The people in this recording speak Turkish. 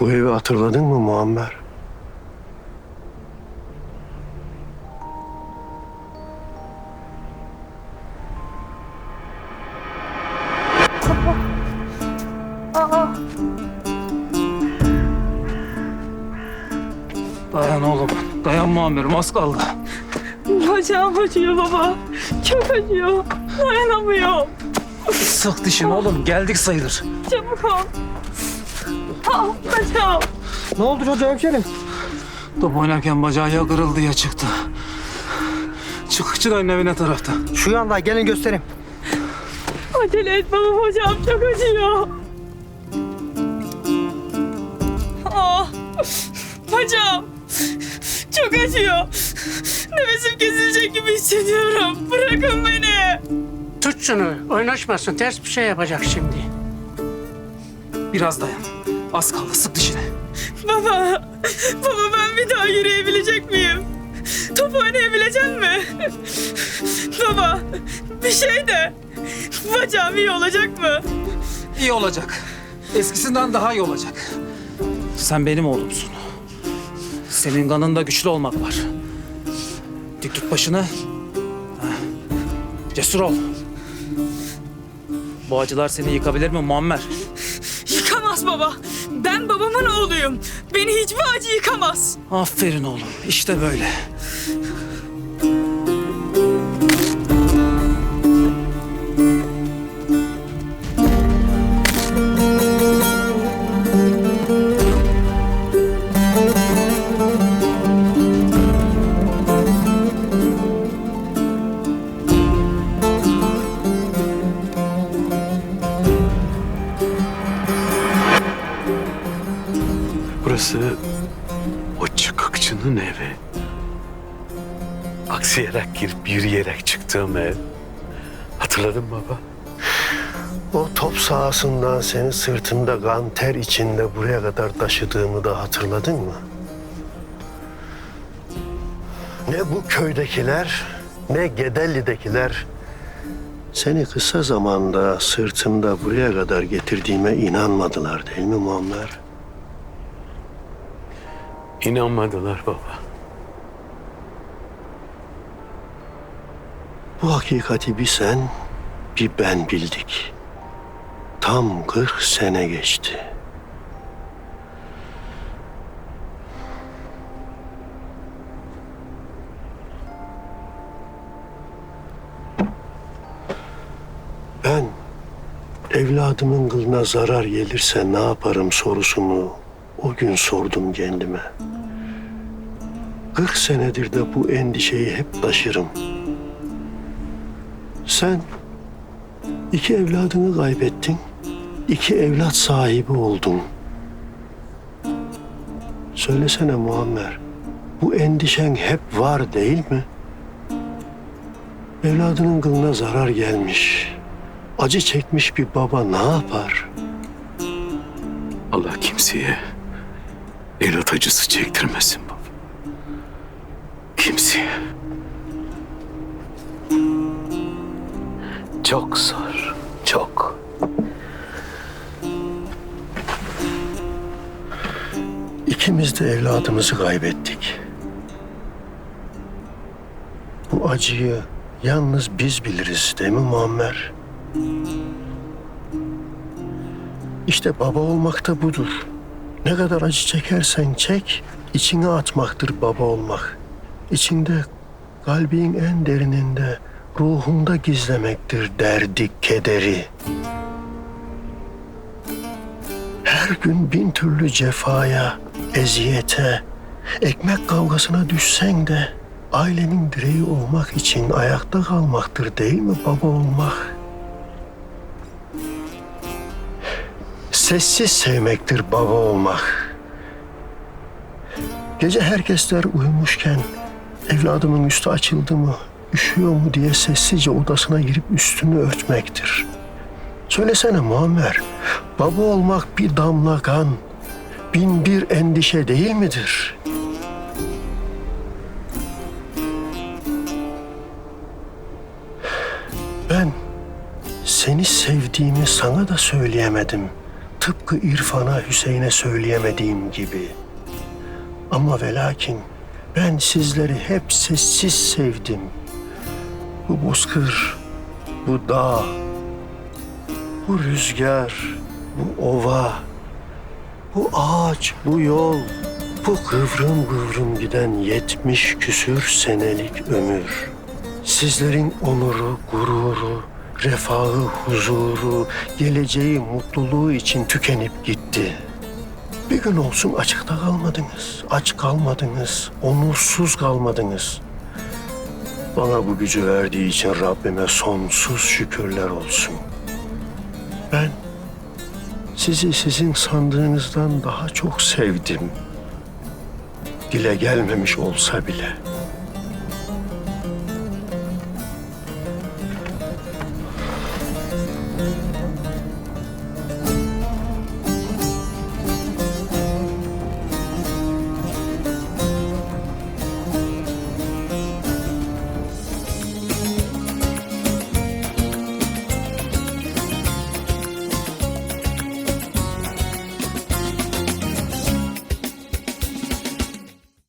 Bu evi hatırladın mı Muammer? Dayan oğlum. Dayan Muammer'im az kaldı. Bacağım acıyor baba. Çok acıyor. Dayanamıyorum. Sık dişini oğlum. Geldik sayılır. Çabuk ol. Bacağım. Ne oldu çocuğa hemşerim? Top oynarken bacağı ya kırıldı ya çıktı. Çık Çıkayın evine tarafta. Şu yanda gelin göstereyim. Acele et baba bacağım çok acıyor. Ah bacağım. Çok acıyor. Nefesim kesilecek gibi hissediyorum. Bırakın beni. Tut şunu. Oynaşmasın. Ters bir şey yapacak şimdi. Biraz dayan. Az kaldı. Sık dişini. Baba, baba ben bir daha yürüyebilecek miyim? Top oynayabilecek mi? baba, bir şey de. Bacağım iyi olacak mı? İyi olacak. Eskisinden daha iyi olacak. Sen benim oğlumsun. Senin kanında güçlü olmak var. Dik tut başını. Cesur ol. Bu acılar seni yıkabilir mi Muammer? Yıkamaz baba. Ben babamın oğluyum. Beni hiçbir acı yıkamaz. Aferin oğlum. İşte böyle. Burası o çıkıkçının evi. Aksiyerek girip yürüyerek çıktığım ev. Hatırladın baba? O top sahasından seni sırtında kan ter içinde buraya kadar taşıdığımı da hatırladın mı? Ne bu köydekiler ne Gedelli'dekiler seni kısa zamanda sırtımda buraya kadar getirdiğime inanmadılar değil mi Muammer? İnanmadılar baba. Bu hakikati bir sen, bir ben bildik. Tam 40 sene geçti. Ben evladımın kılına zarar gelirse ne yaparım sorusunu o gün sordum kendime. 40 senedir de bu endişeyi hep taşırım. Sen iki evladını kaybettin, iki evlat sahibi oldun. Söylesene Muammer, bu endişen hep var değil mi? Evladının kılına zarar gelmiş, acı çekmiş bir baba ne yapar? Allah kimseye evlat acısı çektirmesin baba. Kimseye. Çok zor, çok. İkimiz de evladımızı kaybettik. Bu acıyı yalnız biz biliriz değil mi Muammer? İşte baba olmak da budur. Ne kadar acı çekersen çek, içine atmaktır baba olmak. İçinde, kalbin en derininde, ruhunda gizlemektir derdi, kederi. Her gün bin türlü cefaya, eziyete, ekmek kavgasına düşsen de ailenin direği olmak için ayakta kalmaktır değil mi baba olmak? Sessiz sevmektir baba olmak. Gece herkesler uyumuşken evladımın üstü açıldı mı, üşüyor mu diye sessizce odasına girip üstünü örtmektir. Söylesene Muammer, baba olmak bir damla kan, bin bir endişe değil midir? Ben seni sevdiğimi sana da söyleyemedim. Tıpkı İrfan'a Hüseyin'e söyleyemediğim gibi. Ama ve lakin ben sizleri hep sessiz sevdim. Bu bozkır, bu dağ, bu rüzgar, bu ova, bu ağaç, bu yol, bu kıvrım kıvrım giden yetmiş küsür senelik ömür. Sizlerin onuru, gururu, refahı, huzuru, geleceği, mutluluğu için tükenip gitti. Bir gün olsun açıkta kalmadınız, aç kalmadınız, onursuz kalmadınız. Bana bu gücü verdiği için Rabbime sonsuz şükürler olsun. Ben sizi sizin sandığınızdan daha çok sevdim. Dile gelmemiş olsa bile.